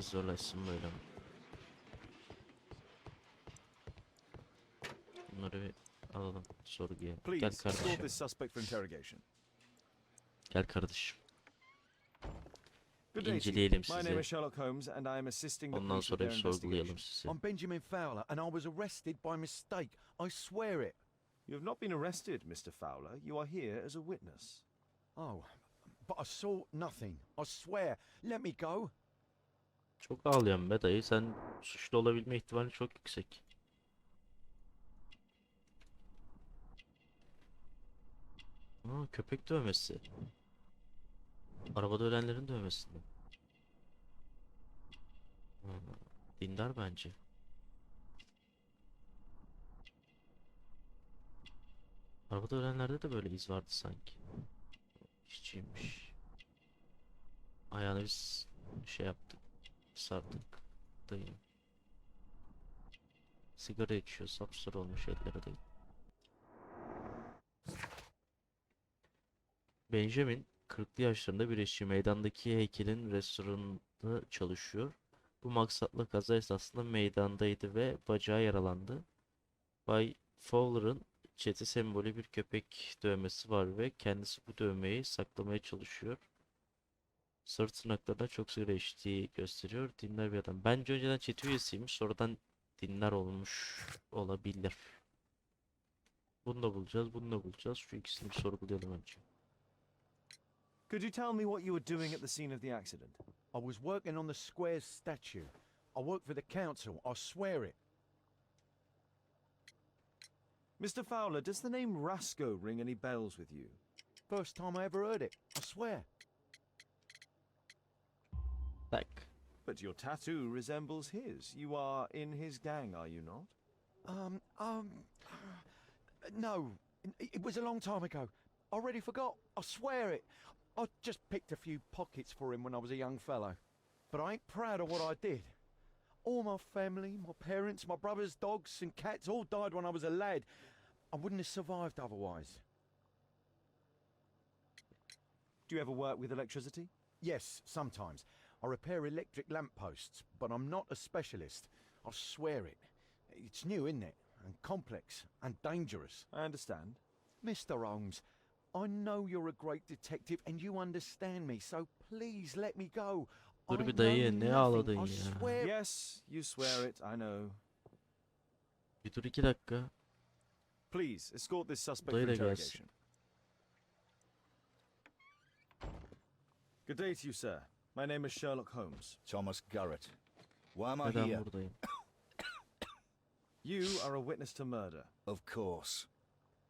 İşimiz zorlaşsın böyle? Bunları bir alalım sorguya. Gel kardeşim. Gel kardeşim. İnceleyelim My name sizi. is Sherlock Holmes and I am assisting the Ondan sonra bir sorgulayalım investigation. sizi. I'm Benjamin Fowler, and I was arrested by mistake. I swear it. You have not been arrested, Mr. Fowler. You are here as a witness. Oh, but I saw nothing. I swear. Let me go. Çok ağlayan be dayı. Sen suçlu olabilme ihtimali çok yüksek. Aa, köpek dövmesi. Arabada ölenlerin dövmesi. Ha, Dindar bence. Arabada ölenlerde de böyle iz vardı sanki. İşçiymiş. Ayağını biz şey yaptık. Sardık. Dayı. Sigara içiyor. Sapsarı olmuş elleri dayı. Benjamin 40'lı yaşlarında bir işçi meydandaki heykelin restoranında çalışıyor. Bu maksatla kaza esnasında meydandaydı ve bacağı yaralandı. Bay Fowler'ın çete sembolü bir köpek dövmesi var ve kendisi bu dövmeyi saklamaya çalışıyor. Sarı tırnaklarına çok sigara içtiği gösteriyor. Dinler bir adam. Bence önceden çete üyesiymiş. Sonradan dinler olmuş olabilir. Bunu da bulacağız. Bunu da bulacağız. Şu ikisini bir sorgulayalım önce. Could you tell me what you were doing at the scene of the accident? I was working on the square's statue. I work for the council. I swear it. Mr. Fowler, does the name Rasco ring any bells with you? First time I ever heard it. I swear. Tak. But your tattoo resembles his. You are in his gang, are you not? Um, um, no. It it was a long time ago. I already forgot. I swear it. I just picked a few pockets for him when I was a young fellow. But I ain't proud of what I did. All my family, my parents, my brothers, dogs, and cats all died when I was a lad. I wouldn't have survived otherwise. Do you ever work with electricity? Yes, sometimes. I repair electric lampposts, but I'm not a specialist. I swear it. It's new, isn't it? And complex and dangerous. I understand. Mr. Holmes, I know you're a great detective and you understand me, so please let me go. Dur I bir know dayı, ne ağladın I ya? swear Yes, you swear it, I know. Bir dur iki dakika. Please, escort this suspect Dayı for da interrogation. Good day to you, sir. My name is Sherlock Holmes. Thomas Garrett. Why am I Neden here? buradayım? You are a witness to murder. Of course.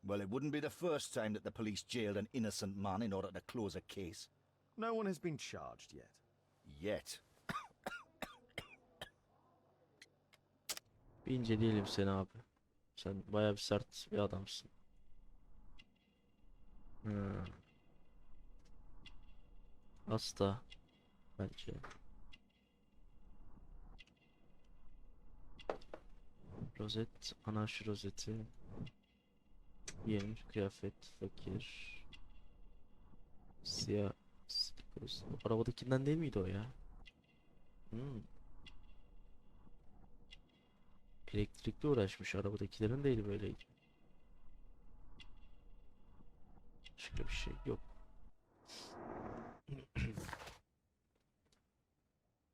Well, it wouldn't be the first time that the police jailed an innocent man in order to close a case. No one has been charged yet. Yet. Bir inceleyelim seni abi. Sen bayağı bir sert bir adamsın. Hmm. Hasta. Bence. Rozet, anarşi rozeti. Giyilmiş kıyafet, fakir. Siyah. O Arabadakinden değil miydi o ya? Hmm. Elektrikli uğraşmış. Arabadakilerin değil böyleydi. Başka bir şey yok.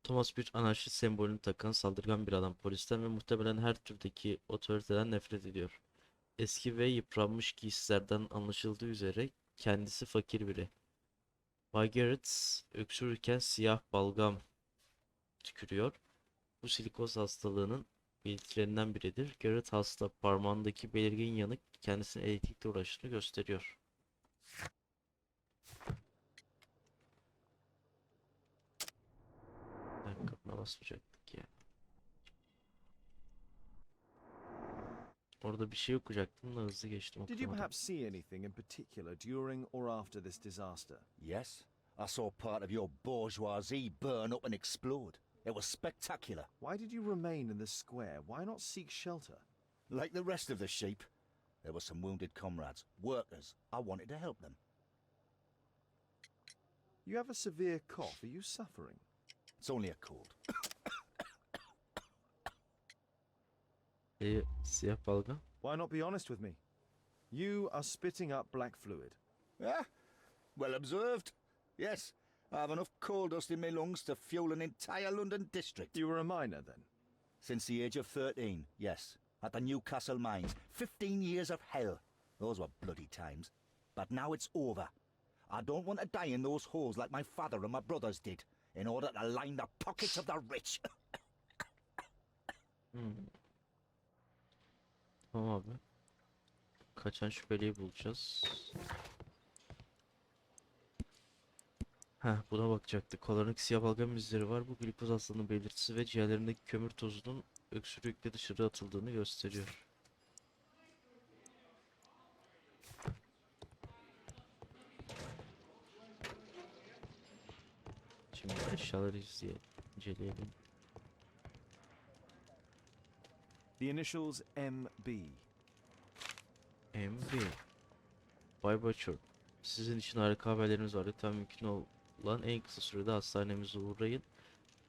Thomas bir anarşist sembolünü takan saldırgan bir adam. Polisten ve muhtemelen her türdeki otoriteden nefret ediyor. Eski ve yıpranmış giysilerden anlaşıldığı üzere kendisi fakir biri. Bay Garrett öksürürken siyah balgam tükürüyor. Bu silikoz hastalığının belirtilerinden biridir. Garrett hasta parmağındaki belirgin yanık kendisinin elektrikle uğraştığını gösteriyor. Ben kapına ya. Orada bir şey okuyacaktım da hızlı geçtim Did you okuyamadım. perhaps see anything in particular during or after this disaster? Yes. I saw part of your bourgeoisie burn up and explode. It was spectacular. Why did you remain in the square? Why not seek shelter? Like the rest of the sheep, there were some wounded comrades, workers. I wanted to help them. You have a severe cough. Are you suffering? It's only a cold. Eh, e, siyah balgam. Why not be honest with me? You are spitting up black fluid. Yeah, well observed. Yes, I have enough coal dust in my lungs to fuel an entire London district. You were a miner then? Since the age of 13, yes. At the Newcastle mines. 15 years of hell. Those were bloody times. But now it's over. I don't want to die in those holes like my father and my brothers did, in order to line the pockets of the rich. Hmm. Tamam abi. Kaçan şüpheliyi bulacağız. Heh, buna bakacaktık. Kolonik siyah balgam izleri var. Bu glikoz hastalığının belirtisi ve ciğerlerindeki kömür tozunun öksürükle dışarı atıldığını gösteriyor. Şimdi eşyaları inceleyelim. The initials MB. MB. Bay Butcher. Sizin için harika haberlerimiz var. Lütfen mümkün olan en kısa sürede hastanemize uğrayın.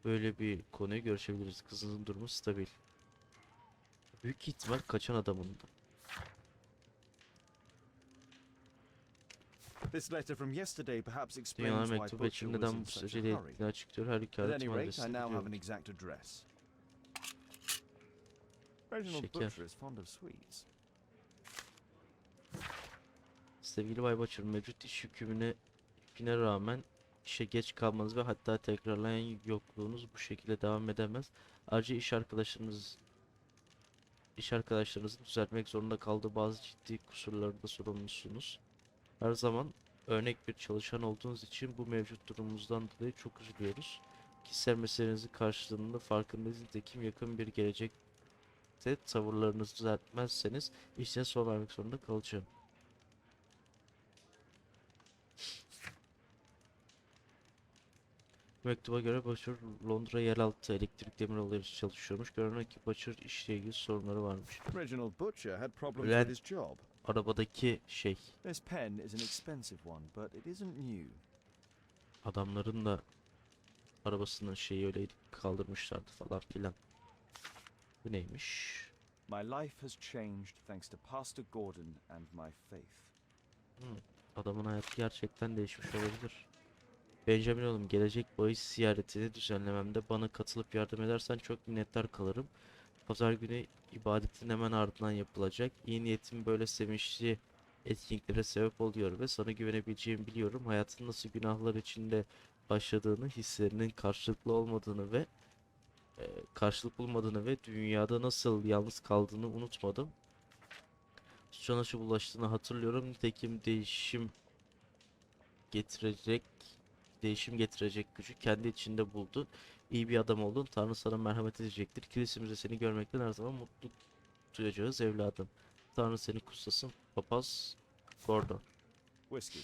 Böyle bir konuyu görüşebiliriz. Kızınızın durumu stabil. Büyük ihtimal kaçan adamın This letter from yesterday perhaps explains why mektubu Butcher was in bu such a hurry. ettiğini açıklıyor. Her At any rate, I now have an exact address. Reginald Şeker. Butcher is fond of sweets. Sevgili Bay Butcher, mevcut iş yükümüne, yüküne rağmen işe geç kalmanız ve hatta tekrarlayan yokluğunuz bu şekilde devam edemez. Ayrıca iş arkadaşlarınız iş arkadaşlarınızın düzeltmek zorunda kaldığı bazı ciddi kusurlarda sorumlusunuz. Her zaman örnek bir çalışan olduğunuz için bu mevcut durumumuzdan dolayı çok üzülüyoruz. Kişisel meselenizin karşılığında farkındayız. Nitekim yakın bir gelecekte tavırlarınızı düzeltmezseniz işe son vermek zorunda kalacağım. Mektuba göre Butcher Londra yeraltı elektrik demiryolları için çalışıyormuş. Görünen ki Butcher işle ilgili sorunları varmış. Reginald Butcher had problems with his job. Arabadaki şey, This pen is an expensive one, but it isn't new. adamların da arabasının şeyi öyleydi kaldırmışlardı falan filan. Bu neymiş? My life has changed thanks to Pastor Gordon and my faith. Adamın hayatı gerçekten değişmiş olabilir. Benjamin oğlum gelecek bahis ziyaretini düzenlememde bana katılıp yardım edersen çok minnettar kalırım. Pazar günü ibadetin hemen ardından yapılacak. İyi niyetin böyle sevinçli etkinliklere sebep oluyor ve sana güvenebileceğimi biliyorum. Hayatın nasıl günahlar içinde başladığını, hislerinin karşılıklı olmadığını ve e, karşılık bulmadığını ve dünyada nasıl yalnız kaldığını unutmadım. Nasıl bulaştığını hatırlıyorum. Nitekim değişim getirecek değişim getirecek gücü kendi içinde buldu. İyi bir adam oldun. Tanrı sana merhamet edecektir. Kilisemizde seni görmekten her zaman mutluluk duyacağız evladım. Tanrı seni kutsasın. Papaz Gordon. Whiskey.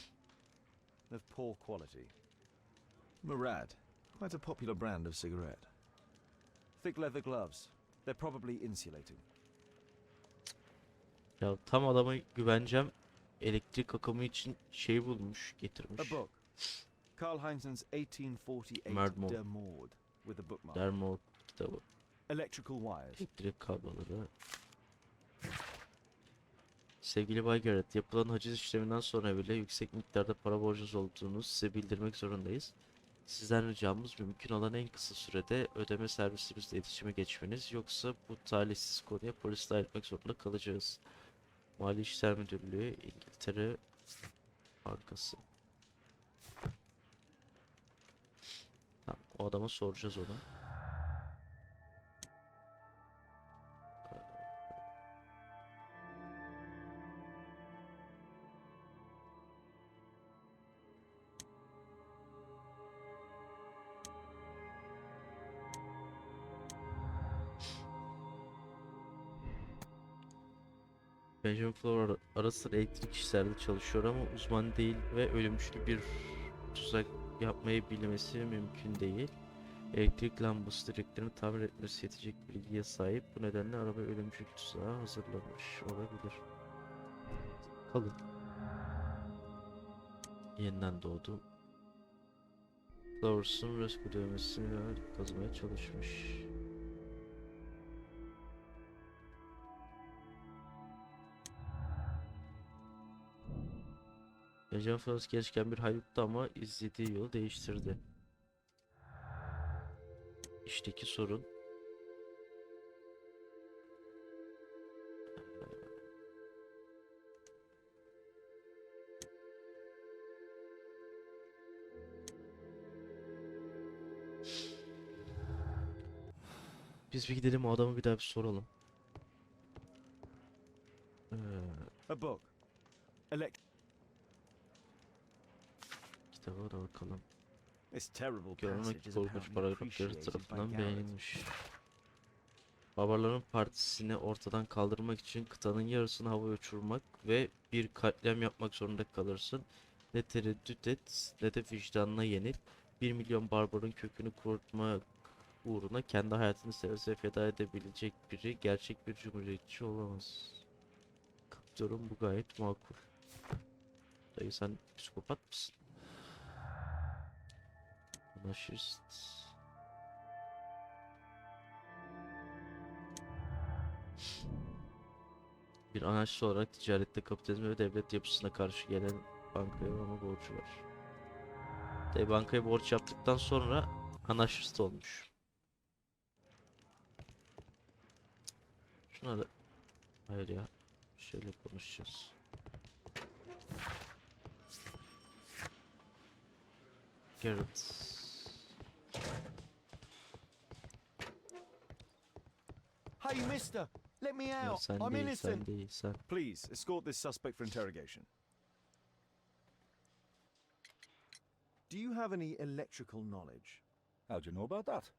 Of poor quality. Murad. Quite a popular brand of cigarette. Thick leather gloves. They're probably insulating. Ya tam adama güveneceğim. Elektrik akımı için şey bulmuş, getirmiş. A book. Karl Heinzen's 1848 Mardmore. De Mord with a bookmark. Dermo kitabı. Electrical wires. Elektrik kabloları. Sevgili Bay Garrett, yapılan haciz işleminden sonra bile yüksek miktarda para borcunuz olduğunu size bildirmek zorundayız. Sizden ricamız mümkün olan en kısa sürede ödeme servisimizle iletişime geçmeniz yoksa bu talihsiz konuya polisle etmek zorunda kalacağız. Mali İşler Müdürlüğü, İngiltere Bankası. O adama soracağız onu. Benjamin Flower ara- sıra elektrik işlerde çalışıyor ama uzman değil ve ölümcül bir tuzak yapmayı bilmesi mümkün değil. Elektrik lambası direklerini tamir etmesi yetecek bilgiye sahip. Bu nedenle araba ölümcül tuzağa hazırlanmış olabilir. Kalın. Yeniden doğdu. Flowers'ın rescue düğmesini kazmaya çalışmış. Agent Flowers gençken bir hayduttu ama izlediği yolu değiştirdi. İşteki sorun. Biz bir gidelim o adamı bir daha bir soralım. Ee, A book. Elect. kitaba da bakalım. Görmek korkunç appreciated by tarafından beğenilmiş. Babaların partisini ortadan kaldırmak için kıtanın yarısını havaya uçurmak ve bir katliam yapmak zorunda kalırsın. Ne tereddüt et ne de vicdanına yenil. Bir milyon barbarın kökünü kurutmak uğruna kendi hayatını seve seve feda edebilecek biri gerçek bir cumhuriyetçi olamaz. Katılıyorum bu gayet makul. Dayı sen psikopat mısın? Anarşist. Bir anarşist olarak ticarette kapitalizme ve devlet yapısına karşı gelen bankaya ama borcu var. Tabi bankaya borç yaptıktan sonra anarşist olmuş. Şuna da... Hayır ya. Şöyle konuşacağız. Garrett. Hey, mister, let me Ya out. sen I'm innocent. sen değil. Please escort this suspect for interrogation. Do you have any electrical knowledge? How do you know about that?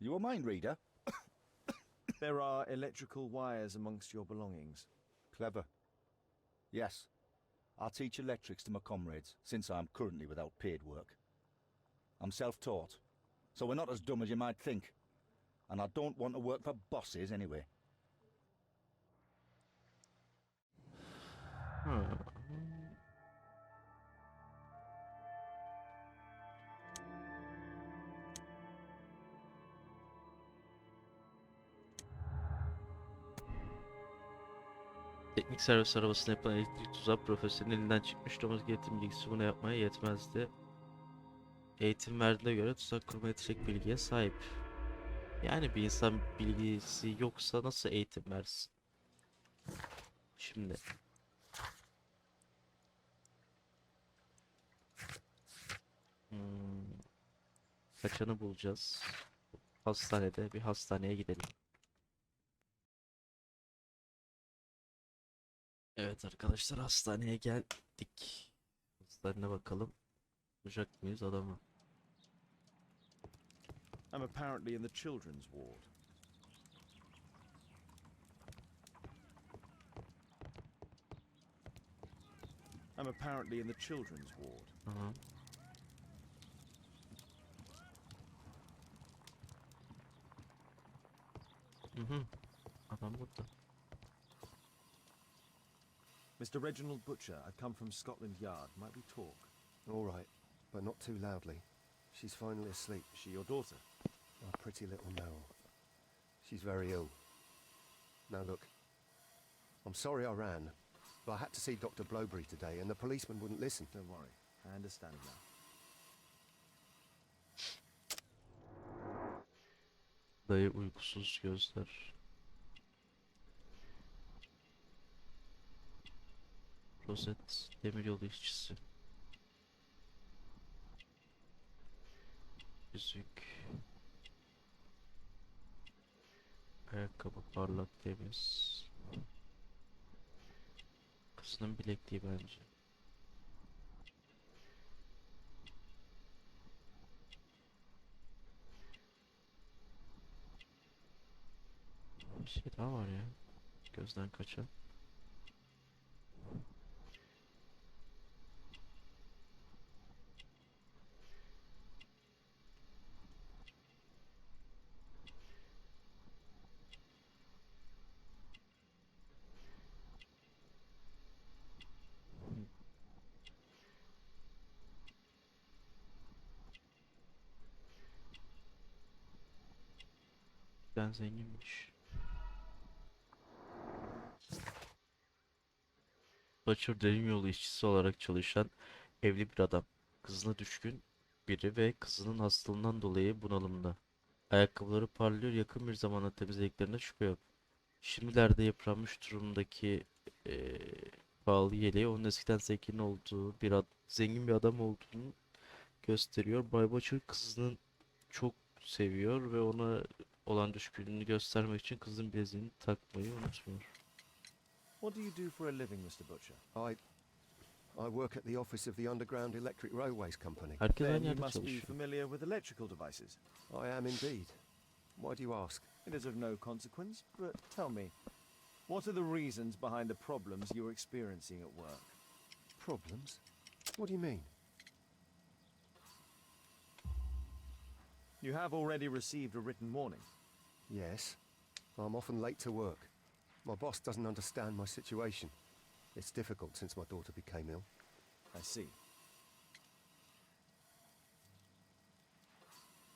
You a mind reader? There are electrical wires amongst your belongings. Clever. Yes. I teach electrics to my comrades, since I'm currently without paid work. I'm self-taught, so we're not as dumb as you might think. And I don't want to work for bosses anyway. Teknik servis arabasına yapılan elektrik tuzağı profesörün elinden çıkmış. Domuz eğitim bilgisi bunu yapmaya yetmezdi. Eğitim verdiğine göre tuzak kurma yetecek bilgiye sahip. Yani bir insan bilgisi yoksa nasıl eğitim versin? Şimdi. Hmm. Kaçanı bulacağız. Hastanede bir hastaneye gidelim. Evet arkadaşlar hastaneye geldik. Hastaneye bakalım. Bulacak mıyız adamı? I'm apparently in the children's ward. I'm apparently in the children's ward. Aha. Hı hı. Adam burada. Mr. Reginald Butcher, I've come from Scotland Yard. Might we talk? All right, but not too loudly. She's finally asleep. Is she your daughter? Our pretty little Mel. She's very ill. Now look, I'm sorry I ran, but I had to see Dr. Blowberry today, and the policeman wouldn't listen. Don't worry. I understand now. Dayı uykusuz gözler. Rozet demiryolu işçisi. Yüzük. Ayakkabı parlak temiz. Kızının bilekliği bence. Bir şey daha var ya. Gözden kaçan. Cidden zenginmiş. Butcher derin yolu işçisi olarak çalışan evli bir adam. Kızına düşkün biri ve kızının hastalığından dolayı bunalımda. Ayakkabıları parlıyor yakın bir zamanda temizlediklerine şüphe yok. Şimdilerde yıpranmış durumdaki eee, pahalı yeleği onun eskiden zengin olduğu bir ad- zengin bir adam olduğunu gösteriyor. Bay Butcher kızının çok seviyor ve ona olan düşkünlüğünü göstermek için kızın bileziğini takmayı unutmuyor. What do you do for a living, Mr. Butcher? I. I work at the office of the Underground Electric Railways Company. Herkes Then aynı you yerde must be çalışıyor. familiar with electrical devices. I am indeed. Why do you ask? It is of no consequence, but tell me, what are the reasons behind the problems you're experiencing at work? Problems? What do you mean? You have already received a written warning. Yes. I'm often late to work. My boss doesn't understand my situation. It's difficult since my daughter became ill. I see.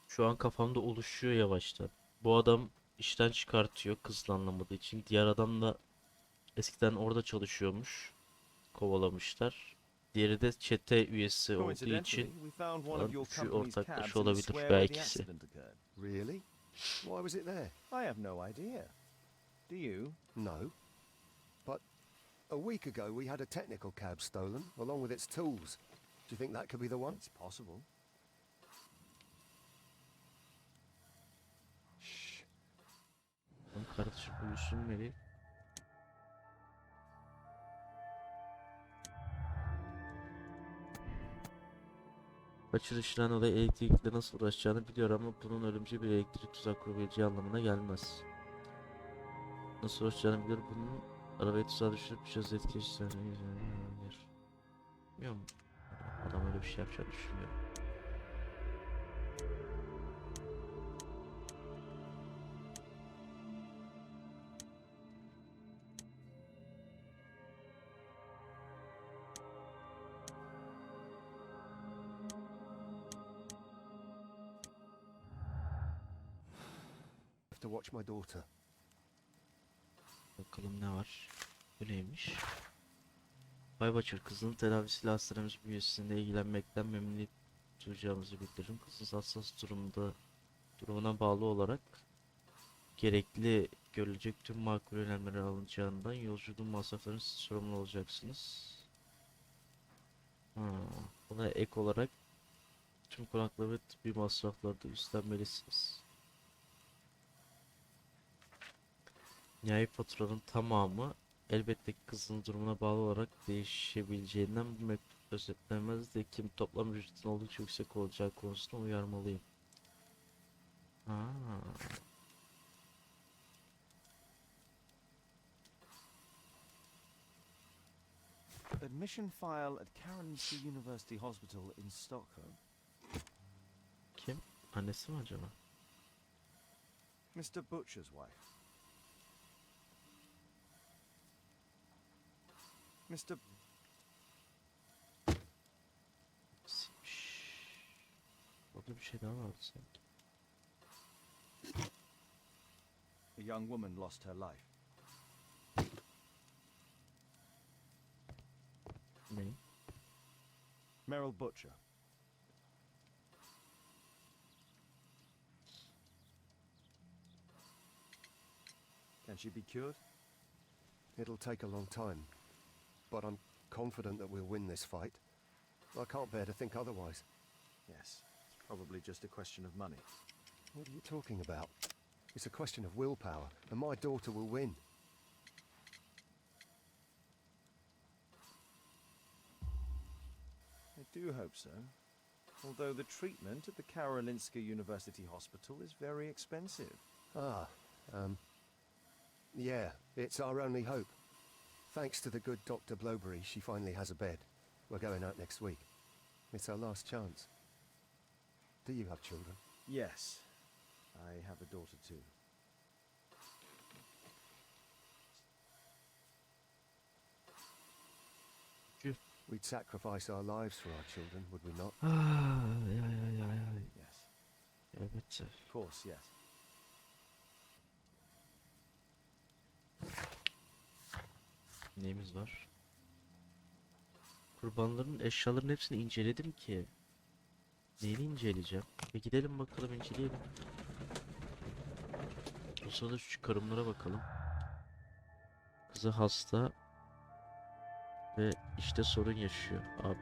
Şu an kafamda oluşuyor yavaştan. Bu adam işten çıkartıyor kızla anlamadığı için. Diğer adam da eskiden orada çalışıyormuş. Kovalamışlar. Diğeri de çete üyesi olduğu için we found one of your üçü company's ortaklaşa cabs in the olabilir square where the accident occurred. Really? Why was it there? I have no idea. Do you? No. But a week ago we had a technical cab stolen, along with its tools. Do you think that could be the one? It's possible. Shh. Lan kardeşim uyusun Mary. Kaçırışından dolayı elektrikle nasıl uğraşacağını biliyor ama bunun ölümcül bir elektrik tuzak kurabileceği anlamına gelmez. Nasıl uğraşacağını biliyor bunun arabayı tuzağa düşürüp biraz etkileştireceğini hayır. Bilmiyorum. Adam öyle bir şey yapacağını düşünmüyorum. To watch my daughter. Bakalım ne var. Bu neymiş? Bay Butcher, kızının tedavisiyle hastanemiz bünyesinde ilgilenmekten memnuniyet duyacağımızı bildiririm. Kızınız hassas durumda durumuna bağlı olarak gerekli görülecek tüm makul önlemleri alınacağından yolculuğun masraflarını siz sorumlu olacaksınız. Ha, buna ek olarak tüm konaklama ve tıbbi masrafları da üstlenmelisiniz. Nihai faturanın tamamı elbette ki kızın durumuna bağlı olarak değişebileceğinden bu mektup özetlenmez de kim toplam ücretin oldukça yüksek olacağı konusunda uyarmalıyım. Ha. Admission file at Karolinska University Hospital in Stockholm. Kim? Annesi mi acaba? Mr. Butcher's wife. Mr. Simmiş. Orada bir şey daha vardı sanki. A young woman lost her life. Ne? Meryl Butcher. Can she be cured? It'll take a long time, but I'm confident that we'll win this fight. I can't bear to think otherwise. Yes. It's probably just a question of money. What are you talking about? It's a question of willpower, and my daughter will win. I do hope so. Although the treatment at the Karolinska University Hospital is very expensive. Ah, um. Yeah, it's our only hope. Thanks to the good Dr. Blowberry, she finally has a bed. We're going out next week. It's our last chance. Do you have children? Yes. I have a daughter too. We'd sacrifice our lives for our children, would we not? Ah, ya ya ya ya. Yes. Evet. Of course, yes. Neyimiz var? Kurbanların eşyaların hepsini inceledim ki. Neyini inceleyeceğim? E gidelim bakalım inceleyelim. O sırada şu çıkarımlara bakalım. Kızı hasta ve işte sorun yaşıyor abi.